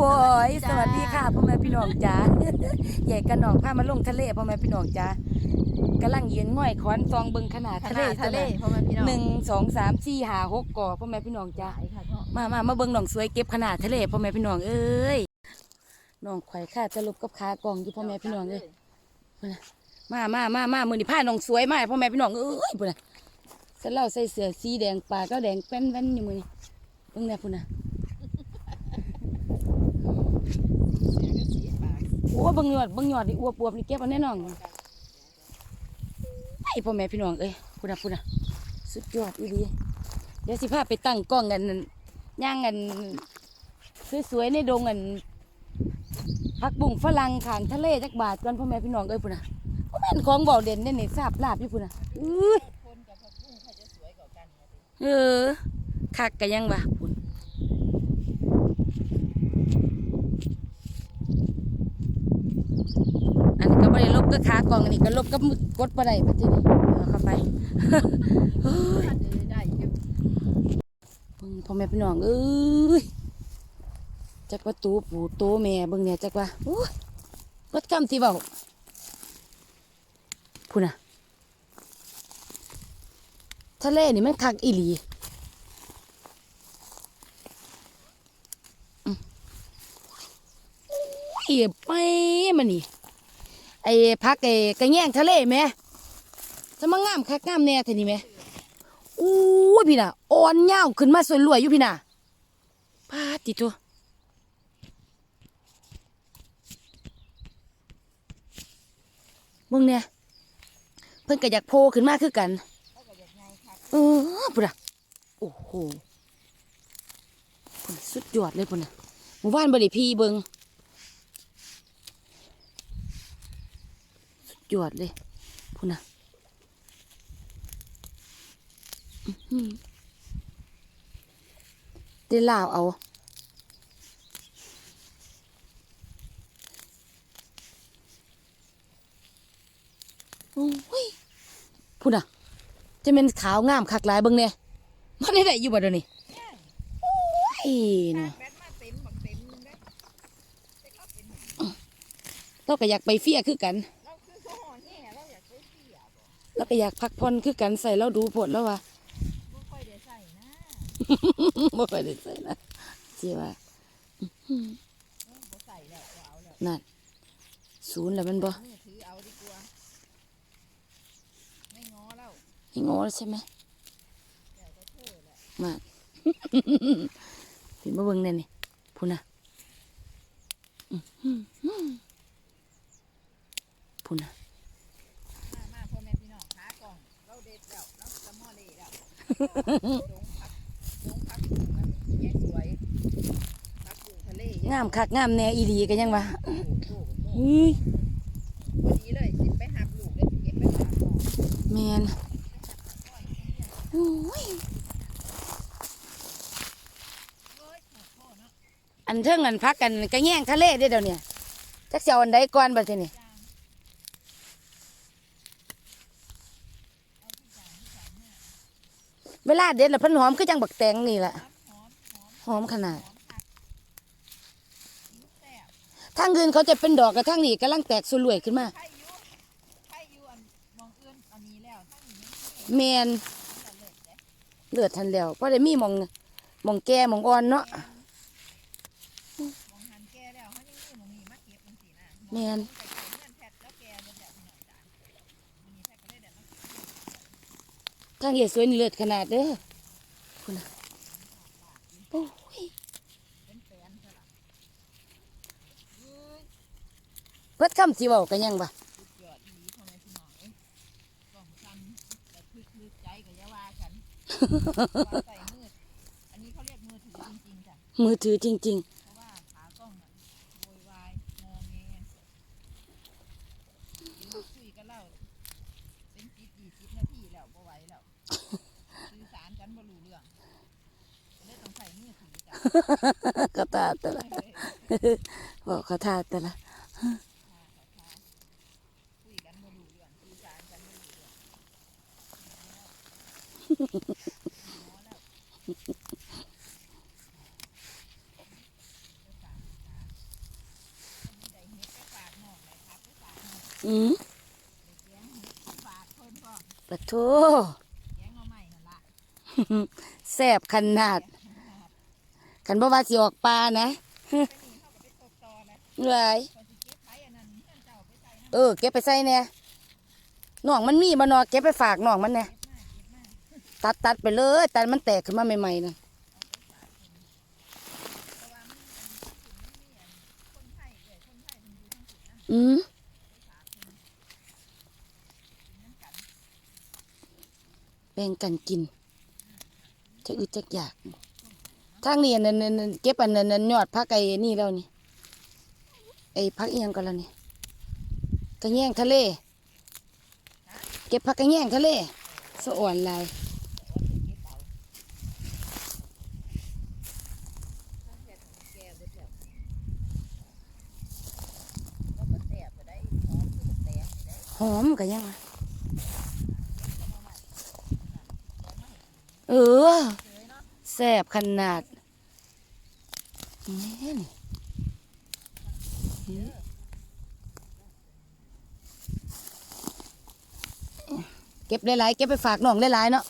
โว้ยสวัสดีค่ะพ่อแม่พี่น้องจ้าใหญ่กันหนองพามาลงทะเลพ่อแม่พี่น้องจ้ากำลังยืนง่อยขอนซองเบิ่งขนาดขทะเลนาดทะเลตัวพ่อแม่พี่น้องหนึ่งสองสามสี่ห้าหกก่อพ่อแม่พี่น้องจ้าหลายค่ะเนาะมามามาเบิ่งหนองสวยเก็บขนาดทะเลพ่อแม่พี่น้องเอ้ยน้องข่อยข้าจะลบกับขากองอยู่พ่อแม่พี่น้องเอ้ยมามามามามือนี่ผ้าน้องสวยมากพ่อแม่พี่น้องเอ้ยพุ่นน่ะเสร็จแล้วใส่เสื้อสีแดงปากก็แดงแป้นแป้นอยู่มือนี่เบิ่งแน่พุ่นน่ะ โอ้บิ่งยอดบิ่งยอดนี่อวบอวบนี่เก็บเอาแน่นอนไอ้พ่อแม่พี่น้องเอ้ยพูดนะพูดนะสุดยอดอีหลีเดี๋ยวสิพาไปตั้งกล้องกันนั่นย่างกันสวยๆในดงกันผักบุ้งฝรั่งขางทะเลจักบาทก่อนพ่อแม่พี่น้องเอ้ยพูดนะพ่อแม่นของเบาเด่นเด่นนี่ทราบลาบอยู่พูดนะอื้อเออคักกันยังวะพูด อันนี้ ก็ขากล่องนนี้ก็ลบก็มือกดบ่ได้ปัจจุบันเอาเข้าไปเฮ้ยพ่อแม่พี่น้องเอ้ยจักว่าตูปู่โตแม่เบิ่งเนี่ยจักว่าโอ้ยรถคำที่เบาพูน่ะทะเลนี่มันคักอีหลีเอียบไปมันนี่ ไอ้พักไอ้กระแยงทะเลแหมจะมางามคักงามแน่ทีนี้แหมอู้ยพี่น่ะอ่อนยาวขึ้นมาสวยรวยอยู่พี่น่ะพาติตัวมึงเนี่ยเพิ่นก็อยากโผล่ขึ้นมาคือกันเออพุ่นน่ะโอ้โหพุ่นสุดยอดเลยพุ่นน่ะหมู่บ้านบริพีเบิง ยอดเลยพูดนะอื้อหือได้ลาวเอาโอ้ยพูดนะจะเป็นขาวงามคักหลายเบิ่งเนี่ยมันได้ได้อยู่บ่เดี๋ยวนี้โอ้ยนะแบตมาเนึงได้แต่ก็เป็นเราก็อยากไปเฟียคือกัน บ่เราก็อยากพักผ่อนคือกันใส่เราดูผลแล้วว่าบ่ค่อยได้ใส่นะบ่ไปได้ใส่นะสิว่าเออบ่ใส่แล้วบ่เอาแล้วนั่นศูนย์แล้วมันบ่มือถือเอาดีกว่าไม่ง้อแล้วให้งอแล้วใช่ไหมแต่ก็เท่แหละมาพี่มาเบิ่งแน่นี่พูดนะอื้อหือพูดนะ งามคักงามแน่อีหลีกันยังวะอ้โหเฮ้ยพอดีเลยสิไปหักลูกเลยเก็บไปฝากพ่อแมนโอ้ยอันเทิงอันพักกันกระแย่งทะเลเด้เดี๋ยวนี้จักเสียวอันใดก่อนบัดทีนี้เว ลาเด็ดแล้วเพิ่นหอมคือจังบักแตงนี่แหละหอมขนาดทางอื่นเขาจะเป็นดอกกระทั่งนี่กำลังแตกสลวยขึ้นมาไข่อยูไข่อยูอันมองเอื้อนอันนี้แล้วถ้ามีแมนเลือดทันแล้วเพราะได้มีหมองหมองแก่หมองอ่อนเนาะมองหันแก่แล้วเขายังมีมองมีมาเก็บมัน ทางเหี้ยสวยนี่เลือดขนาดเด้อคุณน่ะโอ้ยเป็นแฟนซะละเฮ้ยเพิดคำสิเว้ากันยังบ่สุดยอดอีหลีพ่อแม่พี่น้องเอ้ยกล่องซ้ำแต่คือคือใจกับยาว่ากันว่าใส่มืดอันนี้เขาเรียกมือถือจริงๆ คาถาต่ละบอกคาถาต่ละอืมปะโถแสบขนาด ขันบ่ว่าสิออกปลานะเหนื่อยเออ เก็บไปใส่เนี่ยหน่องมันมีบ่นอเก็บไปฝากหน่องมันเนี่ยตัดตัดไปเลยแต่มันแตกขึ้นมาใหม่ๆนะอืมแบ่งกันกินจะอึดจะอยาก ทางนี้อันนั้นอันนั้นเก็บอันนั้นอันยอดพักไอ้นี่แล้วนี่ ไอ้พักอียงกันแล้วนี่กระแยงทะเล เก็บพักกระแยงทะเลสะอ่อนลายหอมคือแตงนี่ได้หอมกระยังเออเคยเนาะแซ่บขนาด นี่นี่เก็บหลายๆเก็บไปฝากน้องหลายๆเนาะ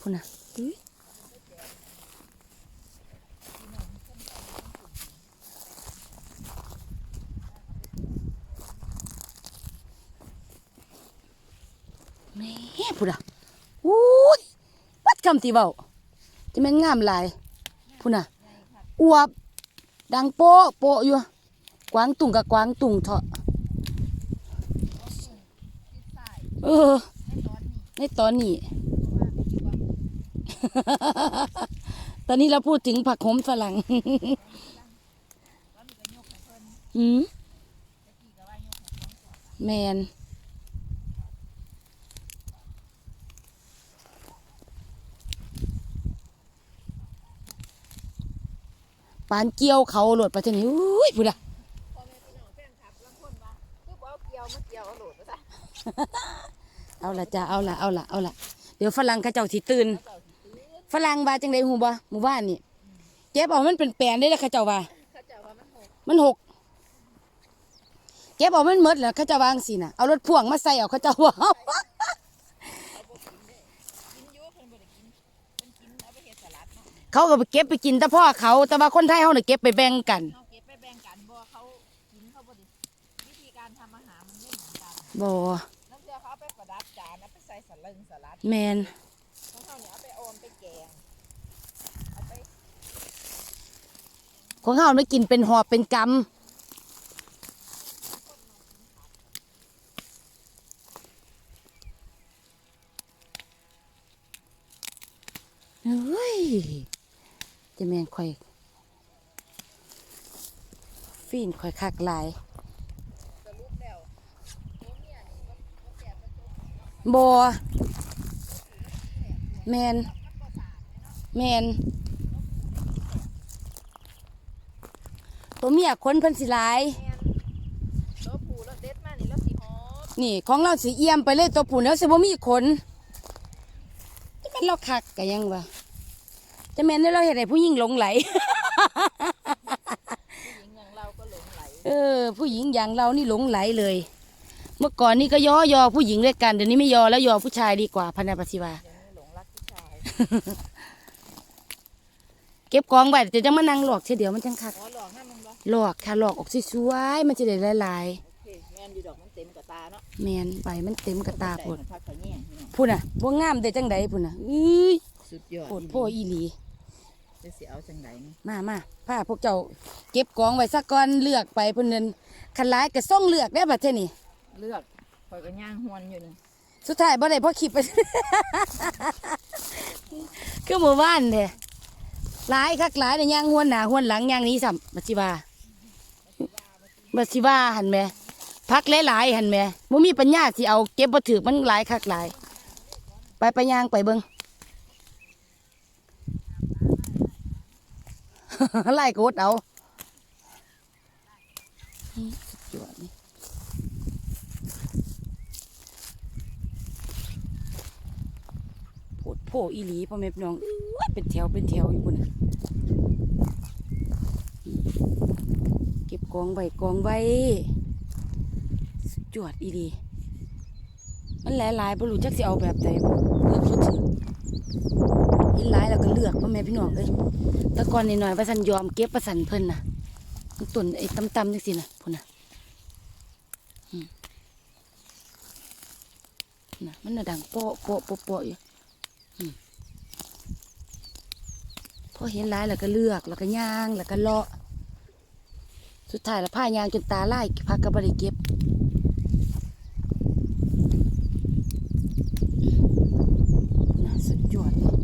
พุ่นน่ะแม่พุ่นน่ะอุ้ยวัดคำที่เบาจะแม่นงามหลายพุ่นน่ะอวบ ดังโป๊ะโป๊ะอยู่ กวางตุ่งกับกวางตุ่งเถาะเออ ในตอนนี้ ตอนนี้เราพูดถึงผักขมฝรั่งอืมแมน ปานเกี่ยวเขาโหลดไปทางนี้อุ้ยพูดอะพ่อแม่พี่น้องแฟนคลับลางคนว่าคือบ่เอาเกี่ยวมาเกี่ยวเอาโหลดว่าซะเอาละจ้าเอาละเอาละเอาละเดี๋ยวฝรั่งเขาเจ้าสิตื่นเจ้าสิตื้อฝรั่งว่าจังไดหูบ่หมู่บ้านนี่เก็บเอามันเป็นแปลนได้แล้วเขาเจ้าว่าเขาเจ้าว่ามันโหดมันหกเก็บเอามันหมดแล้วเขาเจะวางสิน่ะเอารถพ่วงมาใส่เอาเขาเจะว่า เขาบ่กินเด้กินอยู่เพิ่นบ่ได้กินเพิ่นกินเอาไปเฮ็ดสลัด เนาะเขาก็ไปเก็บไปกินแต่พ่อเขาแต่ว่าคนไทยเขาเนี่ยเก็บไปแบ่งกันเฮาเก็บไปแบ่งกันบ่เขากินเขาบ่ได้วิธีการทำอาหารมันไม่เหมือนกันบ่น้ำเชื่อเขาเอาไปประดับจานเอาไปใส่สลึงสลัดแมนของเขาเนี่ยเอาไปออมไปแกงเอาไปของเขาเนี่ยกินเป็นหอบเป็นกำเฮ้ย จะแมนค่อยฟีนค่อยคักหลายบ่บ่แมนแมนตัวเมียคนพิ่นสิหลายนี่ของเราสีเอี่ยมไปเลยตัวผู้แล้วสิบ่มีขนจะเป็นเราคักกะยังวะ จะแม่นได้เราเห็นไอ้ผู้หญิงหลงไหลผู้หญิงอย่างเราก็หลงไหลเออ ผู้หญิงอย่างเรานี่หลงไหลเลย เมื่อก่อนนี่ก็ย่อยอผู้หญิงด้วยกันเดี๋ยวนี้ไม่ยอแล้วยอผู้ชายดีกว่าพนันปฏิวาเดี๋ยวนี้หลงรักผู้ชายเก็บกองไว้เดี๋ยวจะมานั่งหลอกเสียเดี๋ยวมันจังคักอ๋อหลอกให้มันบ่หลอกค่ะหลอกออกสวยๆมันจะได้หลายโอเคแม่นอยู่ดอกมันเต็มกับตาเนาะๆแมนใบมันเต็มกระตาใส่ปวดมันพักเขาแย่งพี่น้องพุ่นน่ะบ่งามได้จังใดพุ่นน่ะอื้ย สุดยอดโปวดโพอีหลีจะสิเอาจังไดนี่มามาผ้าพวกเจ้าเก็บกองไว้สักก่อนเลือกไปเพิ่นนั่นคันหลายก็ส่งเลือกได้บัดเท่านี้เลือกคอยก็ย่างหวนอยู่นี่สุดท้ายบ่ได้เพราะคลิปไปคือหมู่บ้านแท้หลายคักหลายเนี่ยย่างหวนหน้าหวนหลังย่างหนี้ซ้ำบัดสิว่าบัดสิว่าหั่นแหมพักหลายๆหั่นแหมบ่มีปัญญาสิเอาเก็บบ่ถือมันหลายคักหลาย ไปไปย่างไปเบิ่ง ไล่กดเอาอื้อสุดยอดนี่โพดโพอีหลีพ่อแม่พี่น้องเป็นแถวเป็นแถวอยู่พุ่นะเก็บกองไว้กองไว้จวดอีดี มันหลายๆบ่รู้จักสิเอาแบบใดเลือกบ่ถือ เห็นหลายแล้วก็เลือกพ่อแม่พี่น้องเอ้ยต่ก่อนนิดหน่อยว่าสันยอมเก็บว่าสันเพิ่นนะต้นไอ้ตำๆจังซี่น่ะพุ่นนะน่ะมันน่ะดังโปะโปะโปะโปะอยู่อืมพอเห็นหลายแล้วก็เลือกแล้วก็ย่างแล้วก็เลาะ สุดท้ายแล้วผ้ายางจนตาไล่พักก็บริเก็บน่าสุดยอดเลย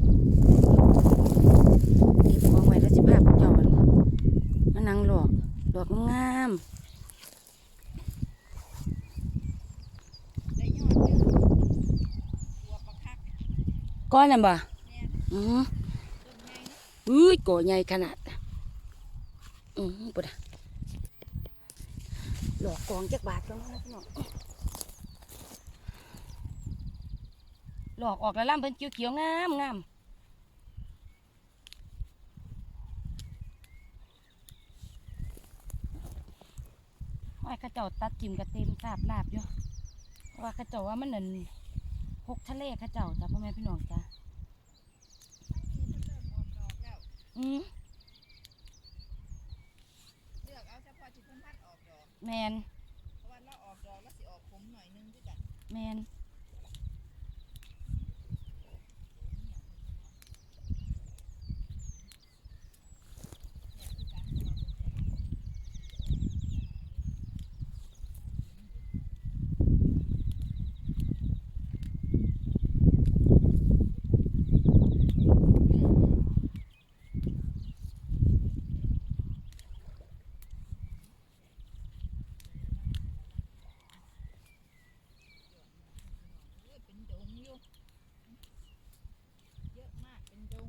เก็บของไว้แล้วสิภาพจอนมานั่งหลอกหลอกงาม ได้ยอดเยอะตัวประคัก ๆ ก้อนนั่นบ่อือต้นใหญ่เนาะอุ้ยโกใหญ่ขนาด อือปุ๊ดหลอกกองจักบาทก็มาพี่น้องหลอกออกแล้วล่ำเพิ่นเขียวๆงามงามว่าข้าเจ้าตัดกิมกระเต็มสาบลาบอยู่ว่าข้าเจ้าว่ามันหนั่น หกทะเลเข้าเจ้าจ้ะพ่อแม่พี่น้องจ้ะทั้งนี้มันเริ่มออกดอกแล้วอืมเลือกเอาเฉพาะที่เพิ่นพันออกดอก แมนเพราะว่าเราออกดอกแล้วสิออกขมหน่อยนึงด้วยกันแมนเออเป็นดงอยู่เยอะมากเป็นดง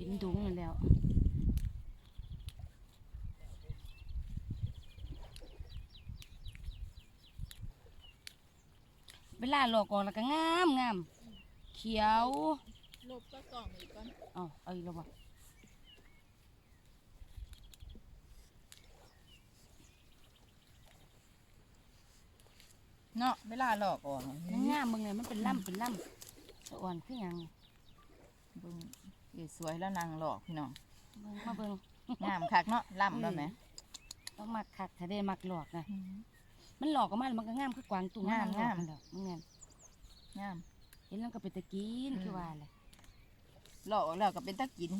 เป็นดุงนั่นแล้วเวลาหลอกออกแล้วก็งามงามเขียวลบก็กล่องอีกก่อนเอาเอาอีกแล้วบ่เนาะเวลาหลอกออกมันงามมึงเลยมันเป็นล่ำเป็นล่ำสะอ่อนคือหยังเบิ่ง เดี๋ยวสวยแล้วนางหลอกพี่น้องเบิ่งมาเบิ่งงามคักเนาะล่ำแล้วไหมต้องมักคักถ้าได้มักหลอกนะมันหลอกออกมาแล้วมันก็งามคือกวางตุ้งงามหลอกงามนั่นแหละมึงแม่นงามเห็นแล้วก็เป็นตะกินอืมคือว่าแหละหลอกแล้วก็เป็นตะกิน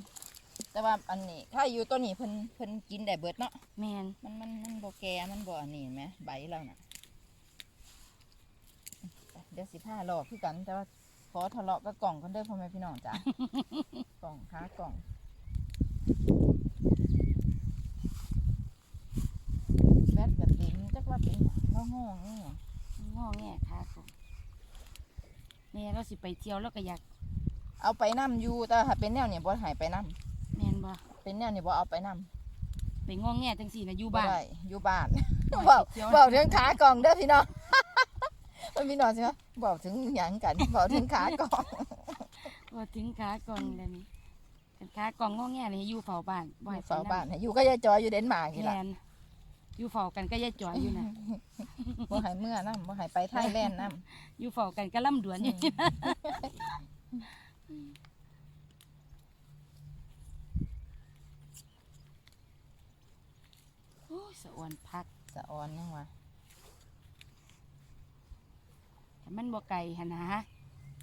แต่ว่าอันนี้ถ้าอยู่ตัวนี้เพิ่นเพิ่นกินได้เบิดเนาะแมนมันมันมันบ่แก่มันบ่อันนี้เห็นไหมใบเราน่ะเดี๋ยวสิผ้าหลอกคือกันแต่ว่า ขอทะเลาะกับกล่องกันเด้อพ่อแม่พี่น้องจ้ะ กล่องค้ากล่องแบตกับเต็มจักว่าเป็นหยังเราห้องนี่หยังงอแง่ค่ะผมแม่เราสิไปเที่ยวแล้วก็อยากเอาไปนํอยู่แต่ถ้าเป็นแนวนี้บ่ใหายไปนํแม่นบ่เป็นแนวนี้บ่เอาไปนํไปงอแง่จังสี่นะอยู่บ่บ้านได้อยู่บ้านไปเว้าเที่ยวเว้าถึงขากล่องเด้อพี่น้อง มันพี่น้องใช่ไหมเว้าถึงหยังกันเว้าถึงขากล่องว่าถึงขากล่องแล้วนี่กันขากล่องงอแง่นี่ให้อยู่เฝ้าบ้านบ่ให้เฝ้าไปบ้านให้อยู่ก็ยายจอยอยู่เดนมาร์กนี่แม่ล่ะนอยู่เฝ้ากันก็ยายจ่อยอยู่น่ะ บ่ให้เมื่อนํบ่ให้ไปไทยแลนด์นํอยู่เฝ้ากันก็ล่ำดวนอยู่โอ้ยสะอ่อนพัก สะออนยังวะ แต่ มันบ่ไกลหั่นนะ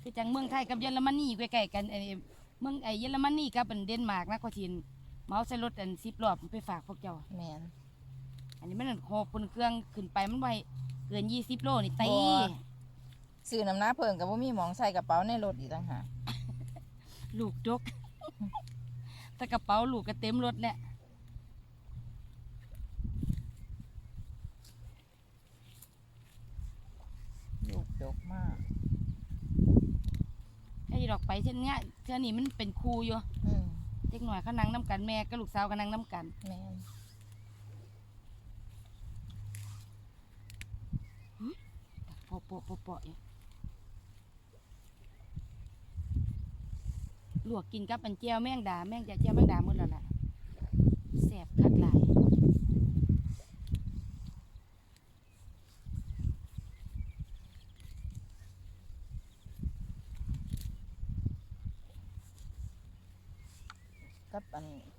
คือจังเมืองไทยกับเยอรมนีอยู่ใกล้ๆกันไอ้เมืองไอ้เยอรมนีกับอันเดนมาร์กนะก็ทินเมาใส่รถอัน10รอบไปฝากพวกเจ้า แม่นอันนี้มันหอบปนเครื่องขึ้นไปมันไวเกินยี่สิบโลนี่ตีบ่ซื้อน้ำหน้าเพิ่งก็บ่มีหมองใส่กระเป๋าในรถอีกต่างหากลูกจกแต่กระเป๋าลูกก็เต็มรถแล้วลูก ดกมากไอ้ดอกไปเช่นเนี้ยเช่นนี้มันเป็นครูอยู่อืมเด็กหน่อยเขานั่งน้ำกันแม่กับลูกสาวก็นั่งน้ำกัน แม่นโปะโปะโปะโปะอยู่ลวกกินกับอันเจียวแมงดาแมงจะเจียวแมงดาหมดแล้วล่ะแสบคักหลาย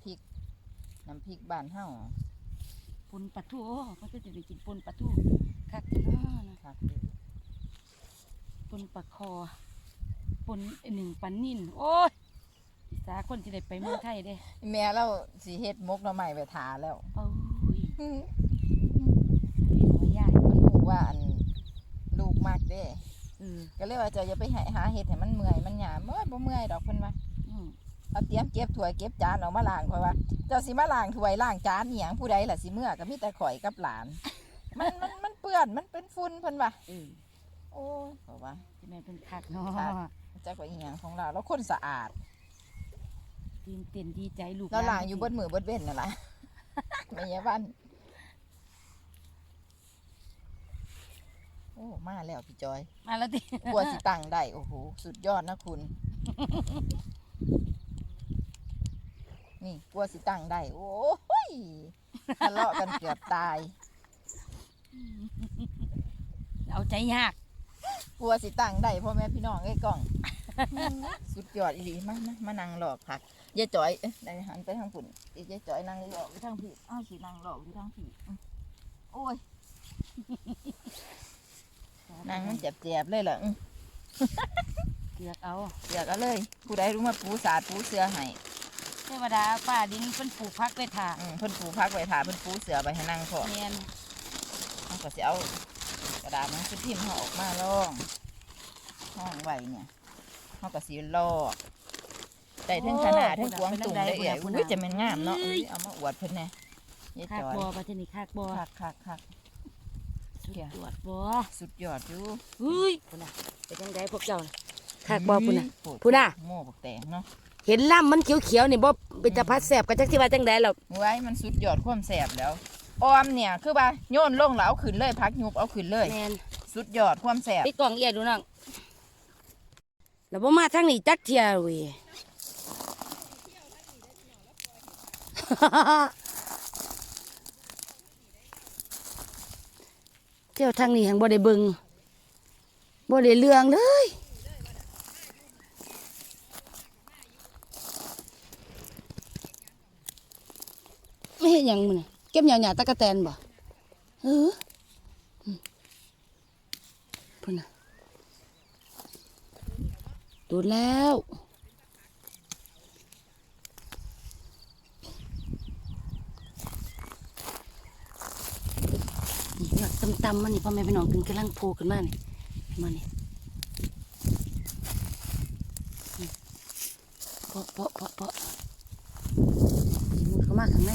ริก น้ำพริก บ้านเฮาปนปลาทูโอ้มันก็จะได้กินปนปลาทูคักจังเนาะนะคักปนปลาคอปนไอ้หนึ่งปันนิ่นโอ้ยอีสาคนที่ได้ไปเมืองไทยเด้ แม่เราสิเฮ็ดมกหน่อไม้ไปทาแล้วโอ้ยอืมหัวยากมันรู้ว่าอันลูกมากเด้เออก็เลยว่าเจะอย่าไปหาหาเฮ็ดให้มันเมื่อยมันหยาเมื่อยบ่เมื่อยดอกเพิ่นว่าอืม เอาเตรียมเก็บถ้วยเก็บจานออกมาล้างเพราะว่าเจ้าสิมาล้างถ้วยล้างจานอีหยังผู้ใดล่ะสิเมื่อก็มีแต่ข่อยกับหลาน มันมันมันเปื้อนมันเป็นฝุ่นเพิ่นว่าเออโอ้ยเพราะว่า จะแม่นเป็นคักเนาะคัก จักว่าอีหยังของเราแล้วคนสะอาดตื่นเต้นดีใจลูกเราล้างหนอยู่เบิดมือเบิดเว้นนั่นล่ะ ไม่ยาบ้านโอ้มาแล้วพี่จอย มาแล้วติกลัวสิตังได้โอ้โหสุดยอดนะคุณ นี่กลัวสิตังได้ โอ้ยทะเลาะกันเกือบตาย เอาใจยากกลัวสิตังได้พ่อแม่พี่น้องไอ้ยกล่อง สุดยอดอีหลีมามามานั่งหลอกผักยายจอยเอ๊ะได้หันไปทางฝุ่นอียายจอยนั่งหลอกไปทางผีอ้าวสินั่งหลอกอยู่ทางผีอื้อโอ้ยนั่งมันเจ็บๆเลยเหรออื้อเกือกเอา อยากเอาเลย ผู้ใดรู้มาปูสาดปูเสือให้ เทวดาฟ้าดินเพิ่นปลูกพักไว้ท่าอืมเพิ่นปูพักไว้ถาเพิ่นปูเสือไปให้นั่งพอแม่นเขาก็สิเอากระดาษหนังสือพิมพ์เขาออกมาลองห้องไว้เนี่ยเขาก็สิลอกได้ทั้งขนาดทั้งกวางตุ่มได้เอ๋ยอุ้ยจะเป็นงามเนาะอุ้ยเอามาอวดเพิ่นแน่ยายคักจอยบ่ประเทศนี้คักบ่คักคักคัก สุดยอดบ่สุดยอดอยู่เฮ้ยพุ่นน่ะเป็นจังไดพวกเจ้าน่ะคักบ่พุ่นน่ะโอ้ยพุ่นน่ะ โม่บักแตงเนาะ เห็นล่ำมันเขียวๆนี่บ่เป็นตะพัดแสบกันจักสิว่าจังได๋หรอกไว้มันสุดยอดความแสบแล้วออมเนี่ยคือว่าโยนลงแล้วเอาขึ้นเลยพักยุบเอาขึ้นเลยแม่นสุดยอดความแสบปิดกล่องเอียดูน้องแล้วบ่มาทางนี้จักเที่ยเว้ยเที่ยวทางนี้หังบ่ได้เบิ่งบ่ได้เรื่องเลย ไม่เห็นหยังมึงน่เก็บหยาหยาตะกะแตนบ่เออพุ่นน่ะโดแล้วหนักตำๆมันนี่พ่อแม่พี่น้องกึ่งกำลังโผล่ขึ้นมานี่มานี่นี่เปาะเปาะเปาะเปาะมันเข้ามาข้างใน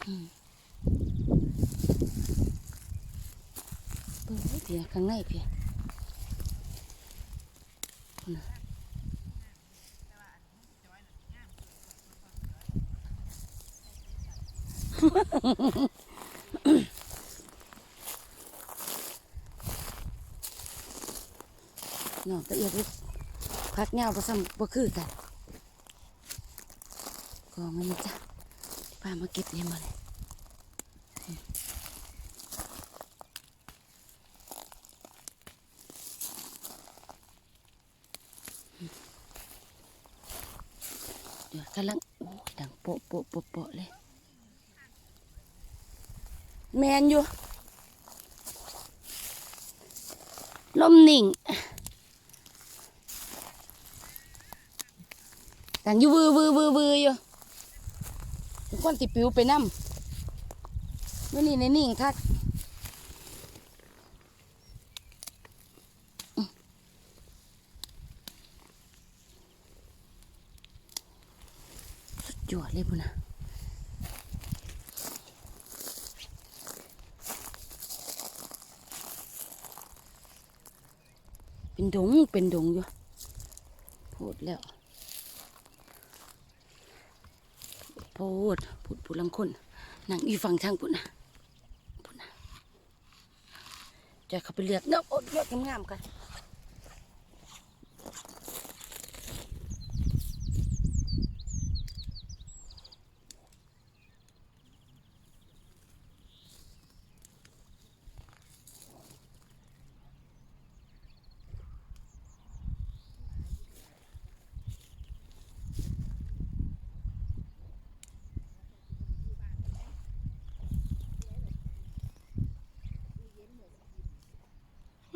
เปิดเพียข้างในเพียนะน้องตะเอียดพักเงาผสมบ่คือกันกองอันนี้จ้ะ พามาเก็บเนี่ยมาเลยเดี๋ยวกำลังโอ้ยดังโปะโปะโปะโปะเลย แมนอยู่ ลมนิ่งดังอยู่วือวือวือวืออยู่ทุก คนติปิวไปน้ำมื่อนี้ในนิ่งคักสุดยอดเลยพุ่นนะเป็นดงเป็นดงอยู่พูดแล้วพู ดพูดพูดลังคนนั่งอยู่ฝั่งทางพุ่นนะพุ่นนะจะเข้าไปเลือกเนาะโอ๊ยเลือกงามๆกัน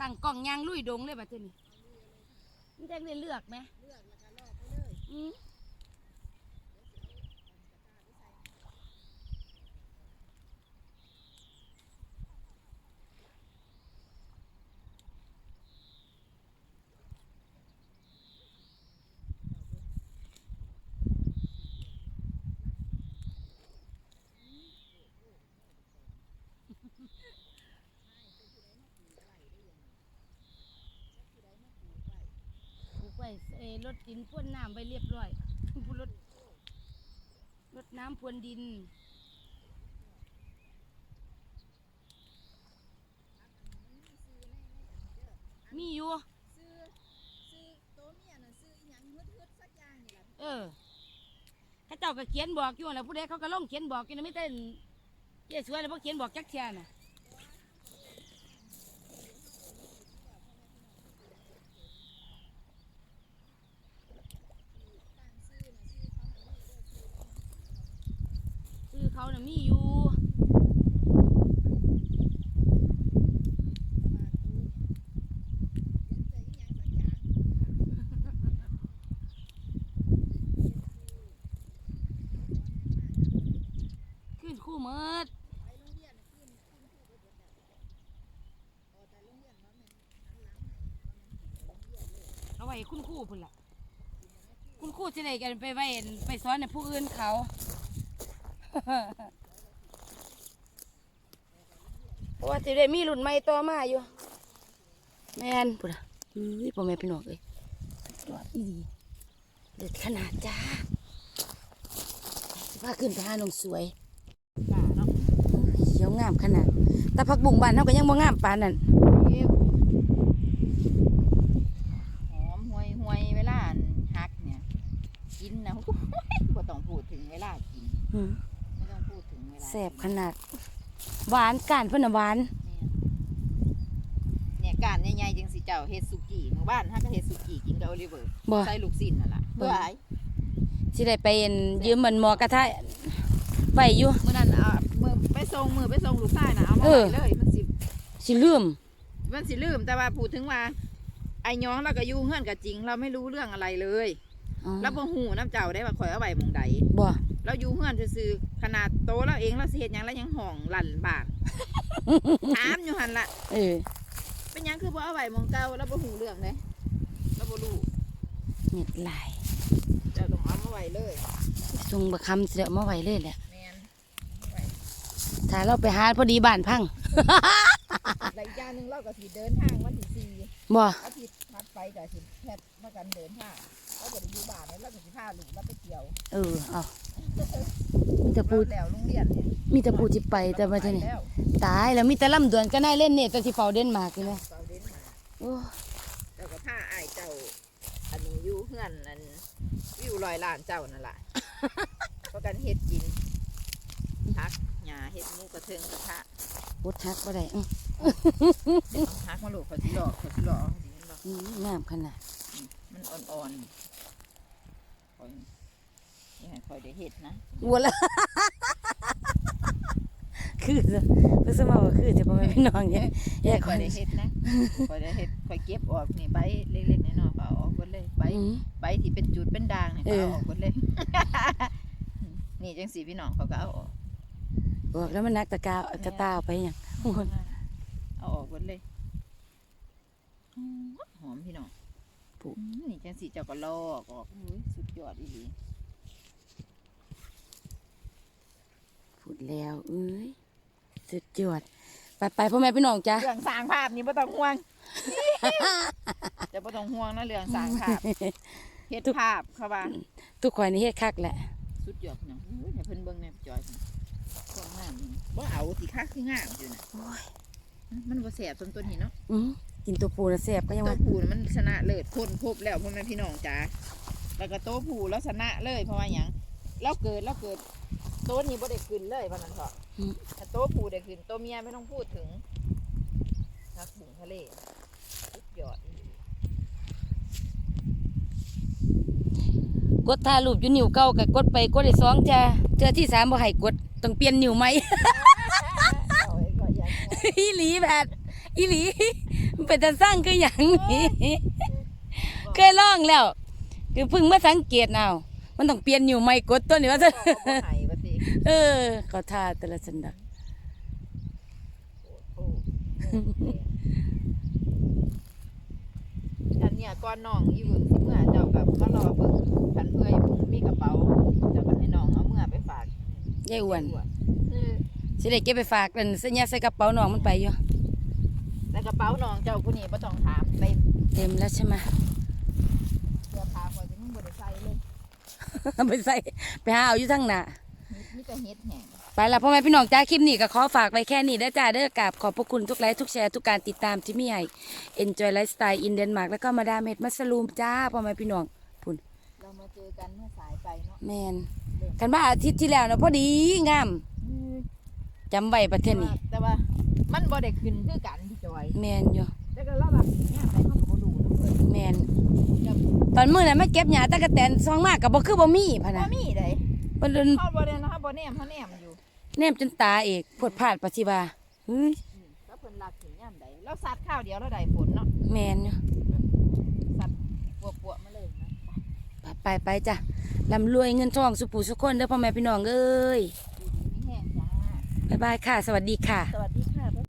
ตั้งกล่องยางลุยดงเลยบัดเดี๋ยวนี้มันจะได้เลือกไหมเลือกแล้วก็ลอกไปเลยอืม ส่เอ่อรดดินพ่นน้ำไว้เรียบร้อยผู้รดรดน้ำพรวนดิน มีอยู่ซื้อซื้อโตเมียน่ะซื้ออีหยังฮึดๆสักอย่างนี่ล่ะเออเข้าเจ้าก็เขียนบอกอยู่แล้วผู้ใดเขาก็ลงเขียนบอกอยู่นะไม่เต้นเย้สวยแล้วพวกเขียนบอกจักเทียน่ะซื้อเขาน่ะมีอยู่ ขึ้นคู่ เมิดเอาไว้คุณครู่พุ่นละคุณครู่สิได้กันไปไว้ไปสอนในผู้อื่นเขา เพราะว่าสิได้มีรุ่นใหม่ต่อมาอยู่ แม่นพุ่นละเฮ้ยพ่อแม่พี่น้องเอ้ยยอดอีดีเด็ดขนาดจ้าสิพาขึ้นไปหาหน้องสวย กะเนาะ เขียวงามขนาด แต่ผักบุ้งบ้านเฮาก็ยังบ่งามปานนั้นเก็บหอมห่วยห่วยเวลาฮักเนี่ย กินนะบ่ต้องพูดถึงเวลากินอืมไม่ต้องพูดถึงเวลาแซ่บขนาด หวานก้านเพิ่นน่ะหวาน เนี่ยการใหญ่ๆจังสิเจ้าเฮ็ดสุกี้หมู่บ้านฮักก็เฮ็ดสุกี้กินกับโอลิเวอร์บ่ใส่ลูกชิ้นนั่นล่ะเบิ่เพื่งอไอ้สิได้ไปเอ็นยืมมันหมอกระทะไว้อยู่มื้อนั้นเอามือไป ส่งมือไปส่งลูกชายน่ะเอามาเออไว้เลยมันสิสิลืมมันสิลืมแต่ว่าพูดถึงว่า ไอ้ย้องเราก็อยู่เฮือนก็จริง เราไม่รู้เรื่องอะไรเลยอ๋อเราบ่ฮู้น้ำเจ้าได้ว่าข่อยเอาไว้หม่องใดบ่ เราอยู่เฮือนซื่อๆขนาดโตเราเองเราสิเฮ็ดหยังแล้วยังห้องลั่นบาดถามอยู่หั่นล่ะ เออเป็นหยังคือบ่เอาไว้หม่องเก่าเราบ่ฮู้เรื่องเด้เราบ่รู้เม็ดลายเจ้าต้องเอามาไว้เลยทรงบักคำสิได้เอามาไว้เลยแหละแม่น ถ้าเราไปหาพอดีบ้านพังแล้วอีกอย่างหนึงเราก็สิเดินทางวันที่สี่บ่อาทิตย์ถัดไปก็สิแพทย์มากันเดินทางเราบ่ได้อยู่บ้านแล้วเราก็สิพาลูกเราไปเที่ยวเออเอามีแต่เราปูแล้วโรงเรียนเนี่ยมีแต่ปูสิไปแต่ว่าจะนี่ไปแล้วตายแล้วมีแต่ลำดวนก็น่าเล่นเนี่ยแต่สิเฝ้าเดนมาร์กนี่แหละเฝ้าเดินมาโอ้แล้วก็พาอ้ายเจ้า อันนี้อยู่เฮือนอันวิวลอยล้านเจ้านั่นแหละ ประกันเฮ็ดกินพัก หญ้าเฮ็ดหมูกระเทิงกระทะปวดทักบ่ได้อื้อเดี๋ยวต้องพักมาลูกเขาสิหลอกเขาสิหลอกเขาสิเห็นบ่อืมงามขนาดมันอ่อนๆคอยนี่ให้คอยได้เฮ็ดนะวัวละ คือจะคือสมาว่าคือจะพ่อแม่พี่น้องเนี่ยแยกคคอยนได้เฮ็ดนะคอยได้เฮ็ดคอยเก็บออกนี่ใบเล็กๆน้อยๆก็เอาออกหมดเลยใบ อืมใบที่เป็นจุดเป็นด่างเนี่ยเอก็อเอาออกหมดเลย นี่จังสีพี่น้องเขาก็เอาออก บอกแล้วมันนักตะกาวกระตาไปอย่างมัเอาออกหมดเลยหอมพี่น้องปุ๊นี่จังสีเจ้าก็ลอกออกสุดยอดอีหลีพูดแล้วเอ้ยสุดยอดไปไปพ่อแม่พี่น้องจ้ะเรื่องสางภาพนี่ไม่ต้องห่วงจะไม่ต้องห่วงนะเรื่องสางภาพเฮ็ดภาพเขาว่าทุกคนนี่เฮ็ดคักแหละ สุดยอดพี่น้องเฮ้ยเพิ่นเบิ่งเนี่ยจอยางงามนี่บ่เอาสิคักคืองามอยู่น่ะมันบ่แสบสมตัวนี้เนาะอือกินตัวปูนะแซ่บก็ยังตัวว่าผู้น่ะมันชนะเลิศพ้นพบแล้วพ่อแม่พี่น้องจ๋าแล้วก็โตวผู้แล้วชนะเลยเพราะว่าหยังเราเกิดเราเกิดโตวนี้บ่ได้ขึ้นเลยพะนั้นเถาะอืมแต่โตวผู้ได้ขึ้นโตวเมียไม่ต้องพูดถึงนักบุงทะเลสุดยอดอีหลีกดถ่ายรูปอยู่นิ้วเก่าก็กดไปกดได้สองจ้าเจอที่สามบ่ให้กด ต้องเปลี่ยนนิ้วใหม่เอาไว้ก่อนอย่าหัวอีหลีแบบอีหลีมันเป็นตาสร้างคืออย่างนี้เคยลองแล้ว คือเพิ่งมาสังเกตเอามันต้องเปลี่ยนนิ้วใหม่กดตัวนี้ว่าจะเอาบ่ให้ว่าสิเออเขาท่าแต่ละสันดักโอ้โหฉันเนี่ยก่อนน้องอยู่สิเมื่อเจ้ากับมารอเบิ่งฉันเพื่อให้ ยายอ้วนเออสิได้เก็บไปฝากเป็นสัญญาใส่กระเป๋าน้องมันไปอยู่แล้วกระเป๋าน้องเจ้าผู้นี้บ่ต้องถามเต็มเต็มแล้วใช่ไหมเสื้อผ้าคอยจะยังบ่ได้ใส่เลยไปใส่ไปหาเอาอยู่ทั้งหน้ามีมีแต่เฮ็ดแห้งไปละพ่อแม่พี่น้องจ้าคลิปนี้ก็ขอฝากไว้แค่นี้ได้อจ้าเด้อกราบขอบพระคุณทุกไลค์ทุกแชร์ทุกการติดตามที่มีให้ Enjoy Lifestyle in Denmark แล้วก็มาดามเฮ็ดมัสลูมจ้าพ่อแม่พี่น้องพุ่น เรามาเจอกันเมื่อสายไปเนาะแมนกันว่าอาทิตย์ที่แล้วนะพอดีงามอืมจำไว้ประเทศนี้แต่ว่ามันบ่ได้ขึ้นคือกันพี่จอย แมนอยู่แต่ก็ระดับเนี่ยไปเขาก็บ่รู้นะเพิ่นแมนจะตอนมื้อนั้นมาเก็บหญ้าตะกะแตนซองมากก็บ่คือบ่มีพะบ่นะมีไดเพิ่นเฮาบ่ได้นะเฮาบ่แนมเฮาแนมอยู่แนมจนตาเอกพวดพลาดปฏิบาเฮ้ยอืมแล้วเพิ่นลักถึงยามใดแล้วสัตว์ข้าวเดียวแล้วได้ฝนเนาะแมนอยู่ สัตว์ปัวๆมาเลยนะ ไปไปไปจ้ะลำรวยเงินทองสุปูสุคนเด้อพ่อแม่พี่น้องเอ้ยดีๆมีแห้งจ้าบ๊ายบายค่ะ สวัสดีค่ะ สวัสดี